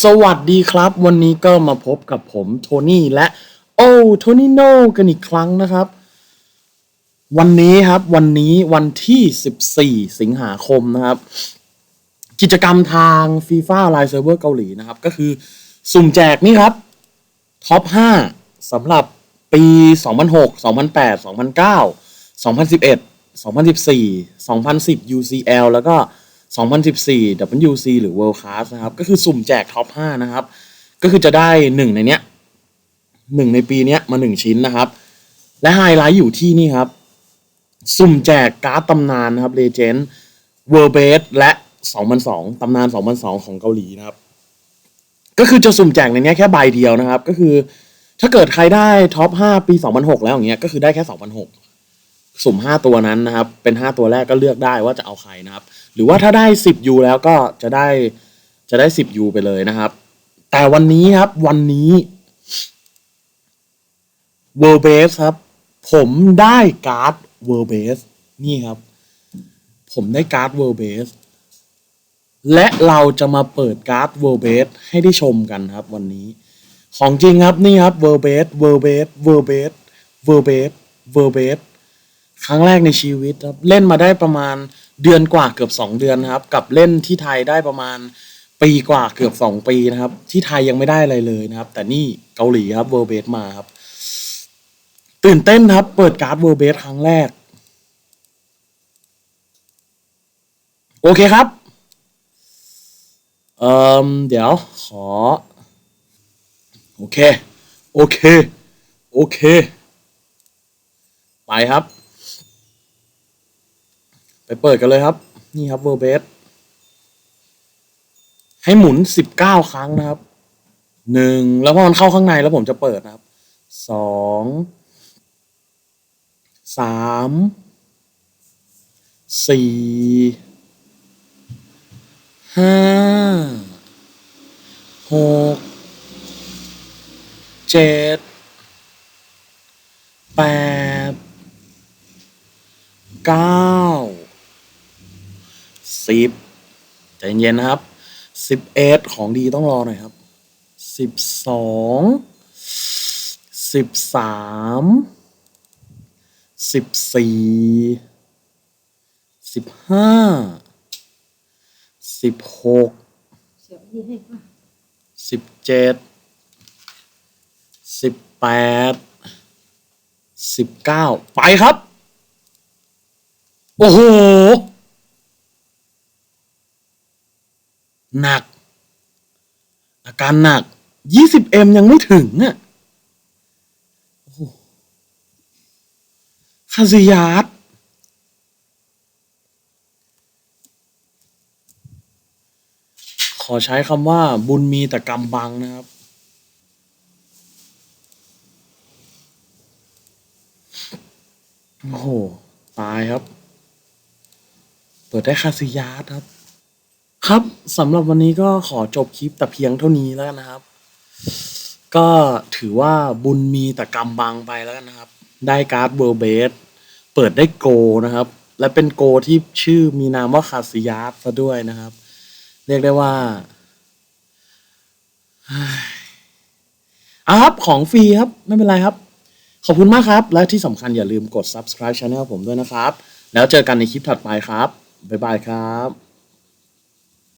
สวัสดีครับ วันนี้ก็มาพบกับผมโทนี่และ โอ้โทนี่โนกันอีกครั้งนะครับ วันนี้ครับวันนี้วันที่ 14 สิงหาคมนะครับ กิจกรรมทาง FIFA Live Server เกาหลีนะครับ ก็คือสุ่มแจกนี่ครับท็อป 5สำหรับปี 2006 2008 2009 2011 2014 2010 UCL แล้วก็ 2014 WC หรือ World Class นะครับ ก็คือสุ่มแจกท็อป 5 นะครับ ก็คือจะได้หนึ่งในเนี้ยหนึ่งในปีเนี้ยมาหนึ่งชิ้นนะครับ และไฮไลท์อยู่ที่นี่ครับ สุ่มแจกการ์ดตำนานนะครับ Legend World Base และ 2002ตำนาน 2002 ของเกาหลีนะครับ ก็คือจะสุ่มแจกในเนี้ยแค่ใบเดียวนะครับ ก็คือถ้าเกิดใครได้ท็อป 5 ปี 2006 แล้วอย่างเงี้ยก็คือได้แค่ 2006 สุ่ม 5 ตัวนั้นนะครับ เป็น 5 ตัวแรกก็เลือกได้ว่าจะเอาใครนะครับ หรือว่าถ้าได้ 10 U แล้วก็จะได้จะได้ 10 U ไปเลยนะครับ แต่วันนี้ครับวันนี้ World Base ครับ ผมได้การ์ด World Base นี่ครับ ผมได้การ์ด World Base และเราจะมาเปิดการ์ด World Base ให้ได้ชมกันครับ วันนี้ ของจริงครับนี่ครับ World Base World Base World Base World Base World Base ครั้งแรกในชีวิตครับเล่นมาได้ประมาณเดือนกว่าเกือบสองเดือนนะครับกับเล่นที่ไทยได้ประมาณปีกว่าเกือบสองปีนะครับ ที่ไทยยังไม่ได้อะไรเลยนะครับ แต่นี่เกาหลีครับ World Base มาครับ ตื่นเต้นครับ เปิดการ์ด World Base ครั้งแรก โอเคครับเอ่อเดี๋ยวขอ โอเค โอเค โอเค ไปครับ ไปเปิดกันเลยครับ นี่ครับเวอร์เบสให้หมุนสิบเก้าครั้งนะครับหนึ่งแล้วพอมันเข้าข้างในแล้วผมจะเปิดนะครับสองสามสี่ห้าหกเจ็ดแปดเก้า สิบใจเย็นๆนะครับสิบเอ็ดของดีต้องรอหน่อยครับสิบสองสิบสามสิบสี่สิบห้าสิบหกสิบเจ็ดสิบแปดสิบเก้าไปครับ โอ้โห หนัก อาการหนักยี่สิบเอ็มยังไม่ถึงอะคาซิยาสขอใช้คำว่าบุญมีแต่กรรมบังนะครับ โอ้โห ตายครับ เปิดได้คาซิยาสครับ ครับสำหรับวันนี้ก็ขอจบคลิปแต่เพียงเท่านี้แล้วกันนะครับ ก็ถือว่าบุญมีแต่กรรมบังไปแล้วกันนะครับ ได้การ์ดเวอร์เบสเปิดได้โกนะครับ และเป็นโกที่ชื่อมีนามว่าคาซิยาสซะด้วยนะครับ เรียกได้ว่าอะครับของฟรีครับ ไม่เป็นไรครับ ขอบคุณมากครับ และที่สำคัญอย่าลืมกด subscribe channel ผมด้วยนะครับ แล้วเจอกันในคลิปถัดไปครับ บ๊ายบายครับ